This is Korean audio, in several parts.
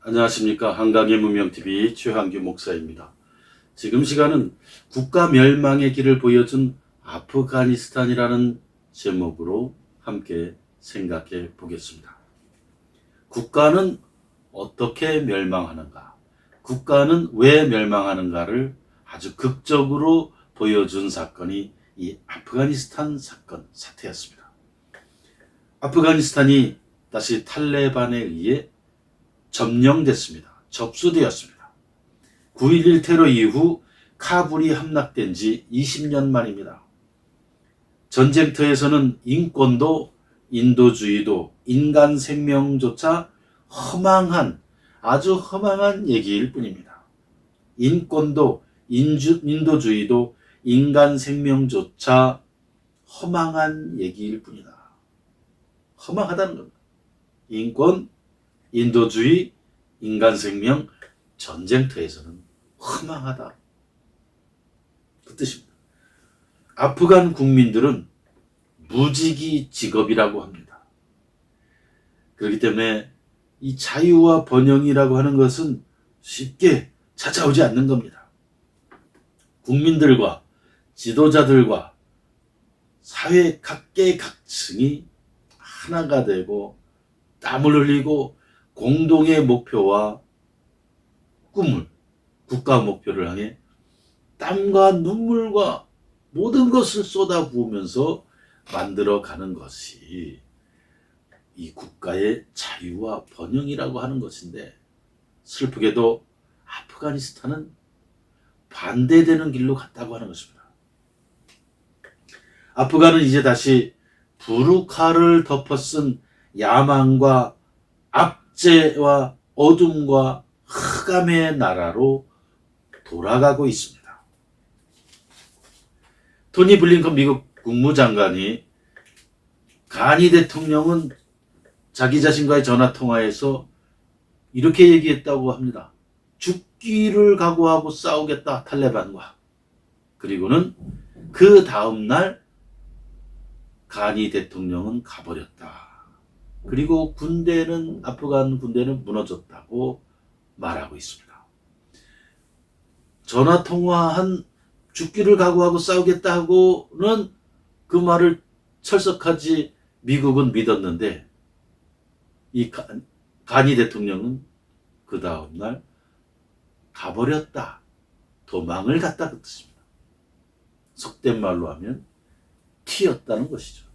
안녕하십니까 한강의 문명TV 최한규 목사입니다. 지금 시간은 국가 멸망의 길을 보여준 아프가니스탄이라는 제목으로 함께 생각해 보겠습니다. 국가는 어떻게 멸망하는가? 국가는 왜 멸망하는가를 아주 극적으로 보여준 사건이 이 아프가니스탄 사건 사태였습니다. 아프가니스탄이 다시 탈레반에 의해 점령됐습니다. 접수되었습니다. 9.11 테러 이후 카불이 함락된 지 20년 만입니다. 전쟁터에서는 인권도 인도주의도 인간 생명조차 허망한 아주 허망한 얘기일 뿐입니다. 인권도 인주, 인도주의도 인간 생명조차 허망한 얘기일 뿐이다. 허망하다는 겁니다. 인권, 인도주의, 인간 생명, 전쟁터에서는 허망하다. 그 뜻입니다. 아프간 국민들은 무직이 직업이라고 합니다. 그렇기 때문에 이 자유와 번영이라고 하는 것은 쉽게 찾아오지 않는 겁니다. 국민들과 지도자들과 사회 각계 각층이 하나가 되고 땀을 흘리고 공동의 목표와 꿈을 국가 목표를 향해 땀과 눈물과 모든 것을 쏟아부으면서 만들어가는 것이 이 국가의 자유와 번영이라고 하는 것인데 슬프게도 아프가니스탄은 반대되는 길로 갔다고 하는 것입니다. 아프간은 이제 다시 부르카를 덮어쓴 야망과 압제와 어둠과 흑암의 나라로 돌아가고 있습니다. 토니 블링컨 미국 국무장관이 가니 대통령은 자기 자신과의 전화 통화에서 이렇게 얘기했다고 합니다. 죽기를 각오하고 싸우겠다 탈레반과 그리고는 그 다음 날 가니 대통령은 가버렸다. 그리고 군대는 아프간 군대는 무너졌다고 말하고 있습니다. 전화 통화한 죽기를 각오하고 싸우겠다고는 그 말을 철석하지 미국은 믿었는데 이 가, 가니 대통령은 그 다음 날 가버렸다. 도망을 갔다 그 뜻입니다. 속된 말로 하면 튀었다는 것이죠.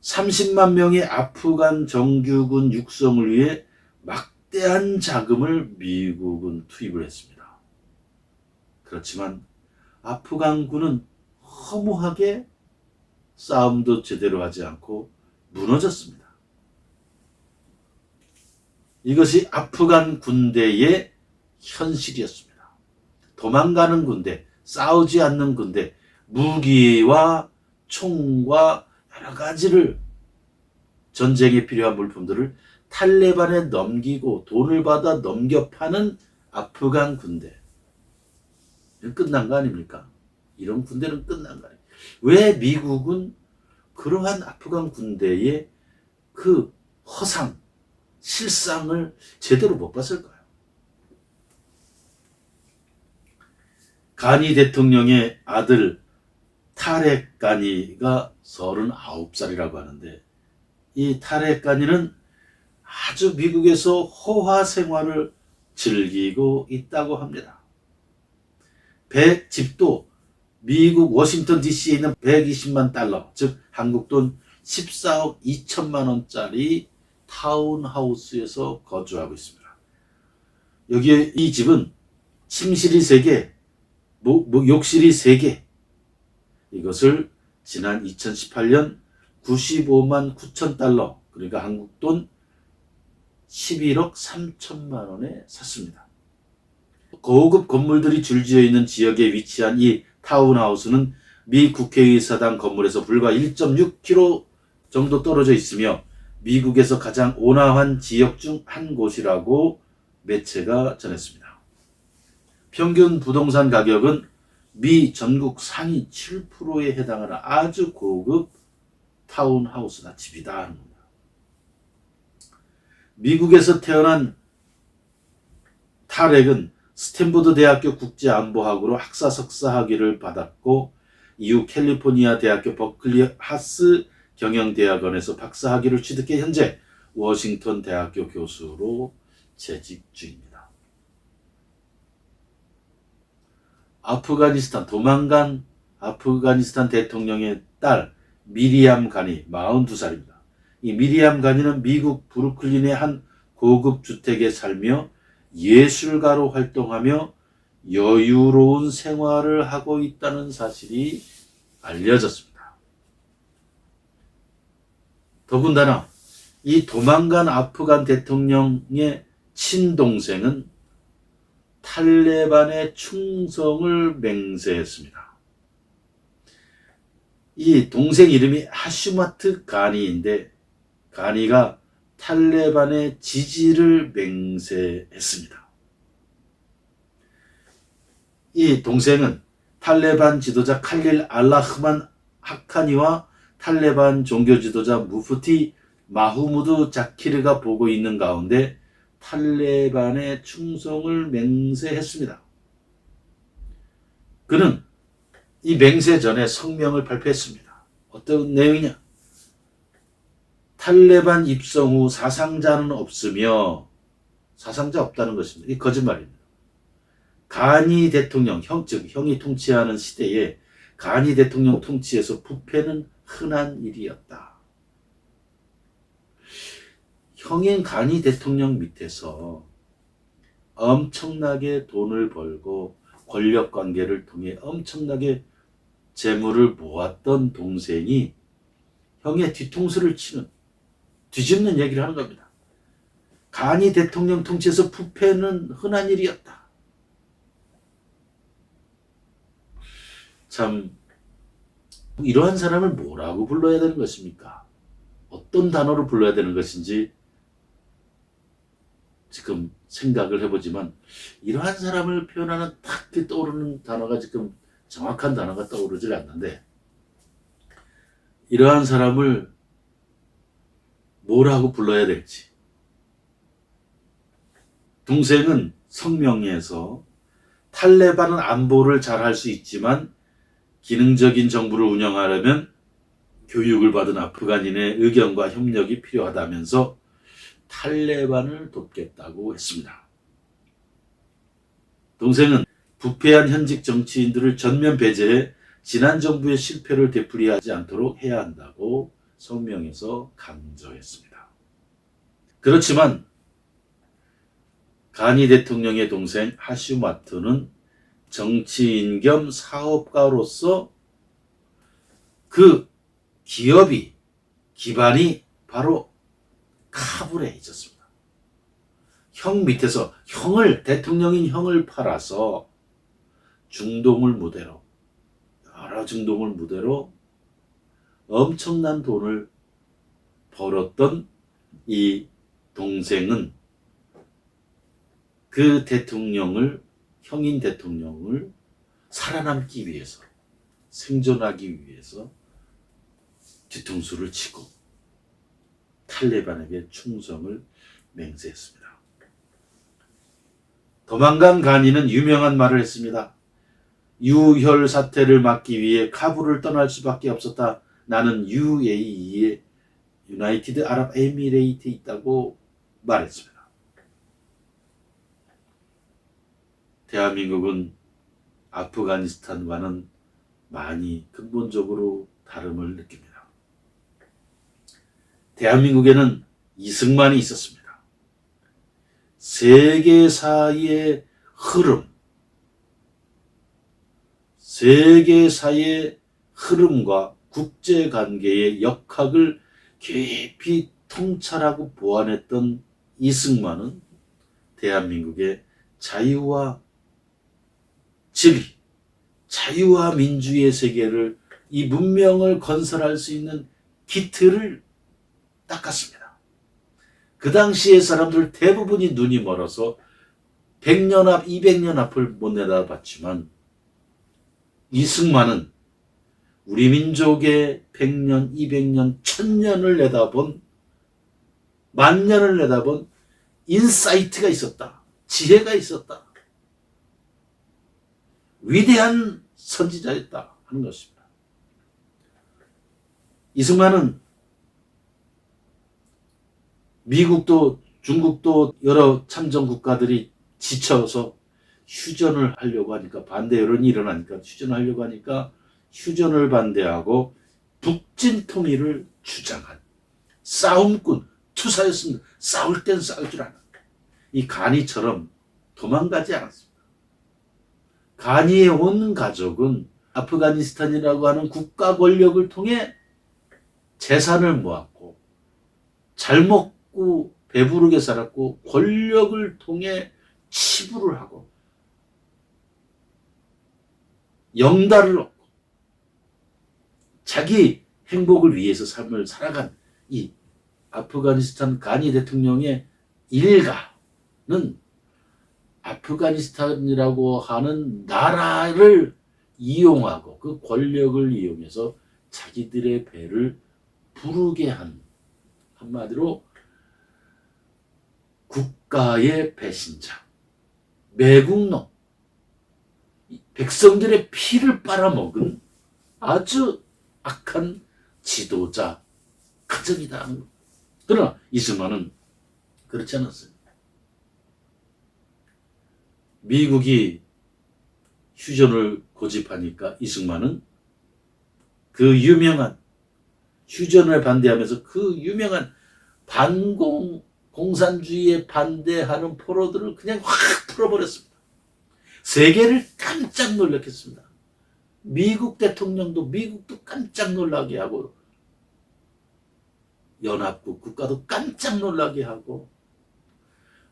30만 명의 아프간 정규군 육성을 위해 막대한 자금을 미국은 투입을 했습니다. 그렇지만 아프간군은 허무하게 싸움도 제대로 하지 않고 무너졌습니다. 이것이 아프간 군대의 현실이었습니다. 도망가는 군대, 싸우지 않는 군대, 무기와 총과 여러 가지를 전쟁에 필요한 물품들을 탈레반에 넘기고 돈을 받아 넘겨 파는 아프간 군대. 끝난 거 아닙니까? 이런 군대는 끝난 거 아닙니까? 왜 미국은 그러한 아프간 군대의 그 허상, 실상을 제대로 못 봤을까요? 가니 대통령의 아들 타렉 가니가 39살이라고 하는데 이 타렉 가니는 아주 미국에서 호화 생활을 즐기고 있다고 합니다. 배 집도 미국 워싱턴 DC에 있는 120만 달러, 즉 한국 돈 14억 2천만 원짜리 타운하우스에서 거주하고 있습니다. 여기에 이 집은 침실이 3개, 뭐, 뭐 욕실이 3개. 이것을 지난 2018년 95만 9천 달러, 그러니까 한국 돈 11억 3천만 원에 샀습니다. 고급 건물들이 줄지어 있는 지역에 위치한 이 타운하우스는 미 국회의사당 건물에서 불과 1.6km 정도 떨어져 있으며 미국에서 가장 온화한 지역 중 한 곳이라고 매체가 전했습니다. 평균 부동산 가격은 미 전국 상위 7%에 해당하는 아주 고급 타운하우스나 집이다. 미국에서 태어난 타렉은 스탠포드 대학교 국제안보학으로 학사 석사 학위를 받았고 이후 캘리포니아 대학교 버클리 하스 경영대학원에서 박사 학위를 취득해 현재 워싱턴 대학교 교수로 재직 중입니다. 아프가니스탄 도망간 아프가니스탄 대통령의 딸 미리암 가니 42살입니다. 이 미리암 가니는 미국 브루클린의 한 고급 주택에 살며 예술가로 활동하며 여유로운 생활을 하고 있다는 사실이 알려졌습니다. 더군다나 이 도망간 아프간 대통령의 친동생은 탈레반의 충성을 맹세했습니다. 이 동생 이름이 하슈마트 가니인데 가니가 탈레반의 지지를 맹세했습니다. 이 동생은 탈레반 지도자 칼릴 알라흐만 하카니와 탈레반 종교 지도자 무프티 마후무드 자키르가 보고 있는 가운데 탈레반의 충성을 맹세했습니다. 그는 이 맹세 전에 성명을 발표했습니다. 어떤 내용이냐? 탈레반 입성 후 사상자는 없으며 사상자 없다는 것입니다. 이 거짓말입니다. 가니 대통령, 형, 즉 형이 통치하는 시대에 가니 대통령 통치에서 부패는 흔한 일이었다. 형인 가니 대통령 밑에서 엄청나게 돈을 벌고 권력 관계를 통해 엄청나게 재물을 모았던 동생이 형의 뒤통수를 치는 뒤집는 얘기를 하는 겁니다. 가니 대통령 통치에서 부패는 흔한 일이었다. 참 이러한 사람을 뭐라고 불러야 되는 것입니까? 어떤 단어로 불러야 되는 것인지 지금 생각을 해보지만 이러한 사람을 표현하는 딱 떠오르는 단어가 지금 정확한 단어가 떠오르질 않는데 이러한 사람을 뭐라고 불러야 될지. 동생은 성명에서 탈레반은 안보를 잘 할 수 있지만 기능적인 정부를 운영하려면 교육을 받은 아프간인의 의견과 협력이 필요하다면서 탈레반을 돕겠다고 했습니다. 동생은 부패한 현직 정치인들을 전면 배제해 지난 정부의 실패를 되풀이하지 않도록 해야 한다고 성명에서 강조했습니다. 그렇지만 가니 대통령의 동생 하슈마트는 정치인 겸 사업가로서 그 기업이 기반이 바로 카불에 있었습니다. 형 밑에서 형을 대통령인 형을 팔아서 중동을 무대로 여러 중동을 무대로 엄청난 돈을 벌었던 이 동생은 그 대통령을 형인 대통령을 살아남기 위해서 생존하기 위해서 뒤통수를 치고 탈레반에게 충성을 맹세했습니다. 도망간 가니는 유명한 말을 했습니다. 유혈 사태를 막기 위해 카불을 떠날 수밖에 없었다. 나는 UAE에 유나이티드 아랍 에미레이트에 있다고 말했습니다. 대한민국은 아프가니스탄과는 많이 근본적으로 다름을 느낍니다. 대한민국에는 이승만이 있었습니다. 세계사의 흐름, 세계사의 흐름과 국제관계의 역학을 깊이 통찰하고 보완했던 이승만은 대한민국의 자유와 진리, 자유와 민주의 세계를 이 문명을 건설할 수 있는 기틀을 닦았습니다. 그 당시의 사람들 대부분이 눈이 멀어서 100년 앞, 200년 앞을 못 내다봤지만 이승만은 우리 민족의 100년, 200년, 1000년을 내다본 만년을 내다본 인사이트가 있었다. 지혜가 있었다. 위대한 선지자였다 하는 것입니다. 이승만은 미국도 중국도 여러 참전 국가들이 지쳐서 휴전을 하려고 하니까 반대 여론이 일어나니까 휴전을 하려고 하니까 휴전을 반대하고 북진 통일을 주장한 싸움꾼 투사였습니다. 싸울 땐 싸울 줄 아는 이 간이처럼 도망가지 않았습니다. 간이에 온 가족은 아프가니스탄이라고 하는 국가 권력을 통해 재산을 모았고 잘 먹고 배부르게 살았고 권력을 통해 치부를 하고 영달을 얻고 자기 행복을 위해서 삶을 살아간 이 아프가니스탄 가니 대통령의 일가는 아프가니스탄이라고 하는 나라를 이용하고 그 권력을 이용해서 자기들의 배를 부르게 한 한마디로 국가의 배신자 매국노 이 백성들의 피를 빨아먹은 아주 악한 지도자 가정이다. 그러나 이승만은 그렇지 않았어요. 미국이 휴전을 고집하니까 이승만은 그 유명한 휴전을 반대하면서 그 유명한 반공 공산주의에 반대하는 포로들을 그냥 확 풀어버렸습니다. 세계를 깜짝 놀랐겠습니다. 미국 대통령도 미국도 깜짝 놀라게 하고 연합국 국가도 깜짝 놀라게 하고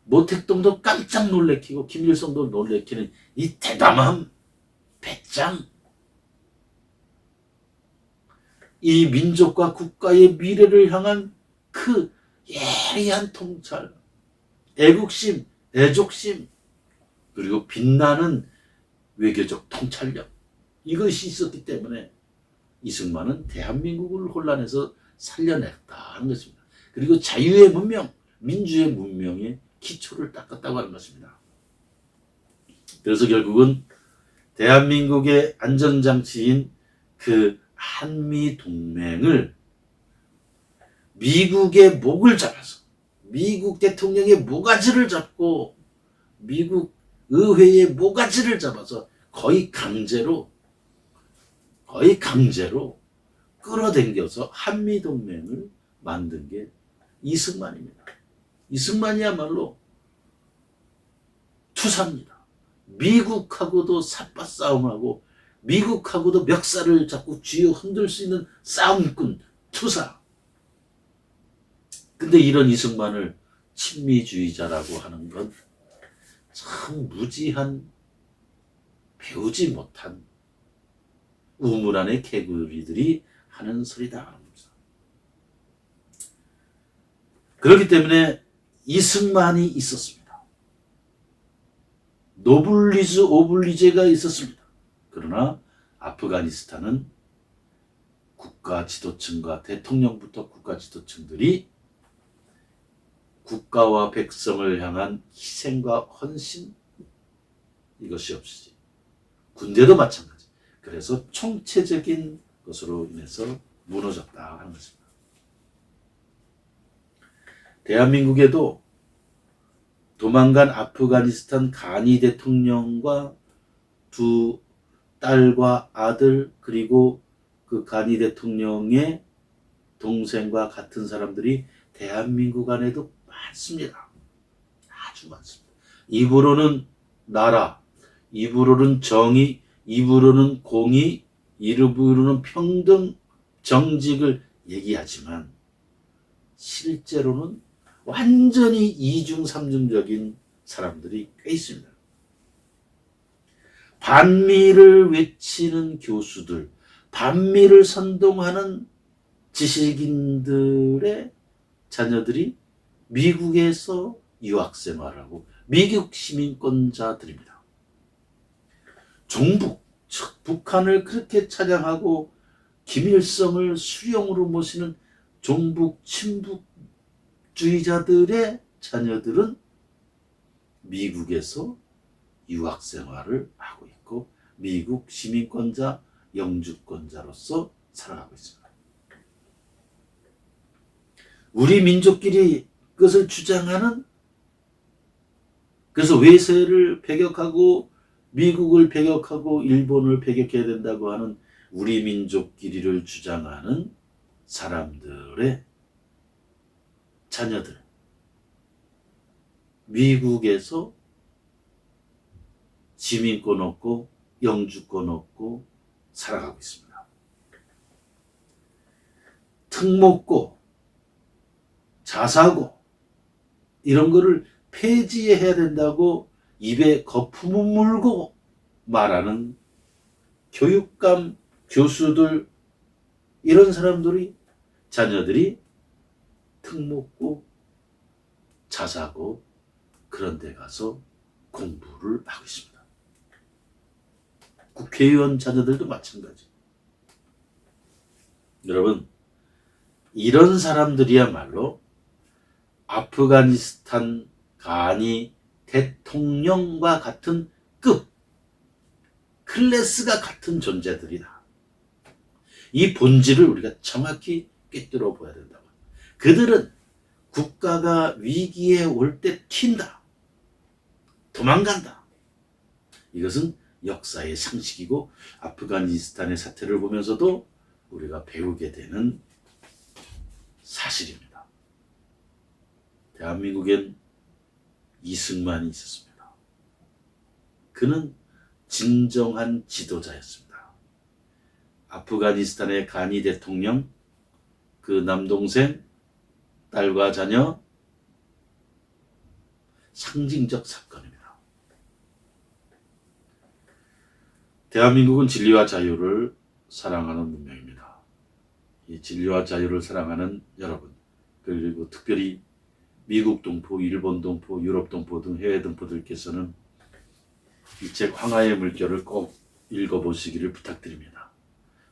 모택동도 깜짝 놀래키고 김일성도 놀래키는 이 대담함 배짱 이 민족과 국가의 미래를 향한 그 예리한 통찰 애국심 애족심 그리고 빛나는 외교적 통찰력 이것이 있었기 때문에 이승만은 대한민국을 혼란에서 살려냈다 하는 것입니다. 그리고 자유의 문명, 민주의 문명의 기초를 닦았다고 하는 것입니다. 그래서 결국은 대한민국의 안전장치인 그 한미 동맹을 미국의 목을 잡아서 미국 대통령의 모가지를 잡고 미국 의회의 모가지를 잡아서 거의 강제로 거의 강제로 끌어당겨서 한미 동맹을 만든 게 이승만입니다. 이승만이야말로 투사입니다. 미국하고도 삿바 싸움하고 미국하고도 멱살을 잡고 쥐어 흔들 수 있는 싸움꾼 투사. 근데 이런 이승만을 친미주의자라고 하는 건 참 무지한 배우지 못한 우물 안의 개구리들이 하는 소리다. 그렇기 때문에 이승만이 있었습니다. 노블리즈 오블리제가 있었습니다. 그러나 아프가니스탄은 국가 지도층과 대통령부터 국가 지도층들이 국가와 백성을 향한 희생과 헌신 이것이 없이 군대도 마찬가지. 그래서 총체적인 것으로 인해서 무너졌다 하는 것입니다. 대한민국에도 도망간 아프가니스탄 가니 대통령과 두 딸과 아들 그리고 그 가니 대통령의 동생과 같은 사람들이 대한민국 안에도 많습니다. 아주 많습니다. 입으로는 나라, 입으로는 정의, 입으로는 공의, 입으로는 평등, 정직을 얘기하지만 실제로는 완전히 이중 삼중적인 사람들이 꽤 있습니다. 반미를 외치는 교수들, 반미를 선동하는 지식인들의 자녀들이 미국에서 유학 생활하고 미국 시민권자들입니다. 종북, 즉 북한을 그렇게 찬양하고 김일성을 수령으로 모시는 종북 친북주의자들의 자녀들은 미국에서 유학 생활을 하고 있고 미국 시민권자 영주권자로서 살아가고 있습니다. 우리 민족끼리 그 것을 주장하는 그래서 외세를 배격하고 미국을 배격하고 일본을 배격해야 된다고 하는 우리 민족끼리를 주장하는 사람들의 자녀들 미국에서 지민권 얻고 영주권 얻고 살아가고 있습니다. 특목고, 자사고 이런 거를 폐지해야 된다고 입에 거품을 물고 말하는 교육감, 교수들 이런 사람들이 자녀들이 특목고, 자사고 그런 데 가서 공부를 하고 있습니다. 국회의원 자녀들도 마찬가지. 여러분, 이런 사람들이야말로 아프가니스탄 가니 대통령과 같은 급, 클래스가 같은 존재들이다. 이 본질을 우리가 정확히 꿰뚫어 보야 된다고. 그들은 국가가 위기에 올 때 튄다. 도망간다. 이것은 역사의 상식이고 아프가니스탄의 사태를 보면서도 우리가 배우게 되는 사실입니다. 대한민국엔 이승만이 있었습니다. 그는 진정한 지도자였습니다. 아프가니스탄의 가니 대통령, 그 남동생, 딸과 자녀, 상징적 사건입니다. 대한민국은 진리와 자유를 사랑하는 문명입니다. 이 진리와 자유를 사랑하는 여러분, 그리고 특별히 미국 동포, 일본 동포, 유럽 동포 등 해외 동포들께서는 이 책 황하의 물결을 꼭 읽어보시기를 부탁드립니다.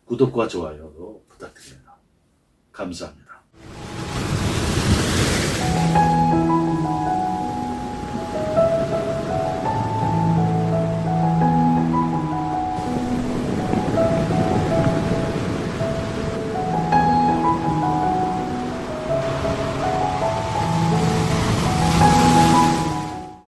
구독과 좋아요도 부탁드립니다. 감사합니다.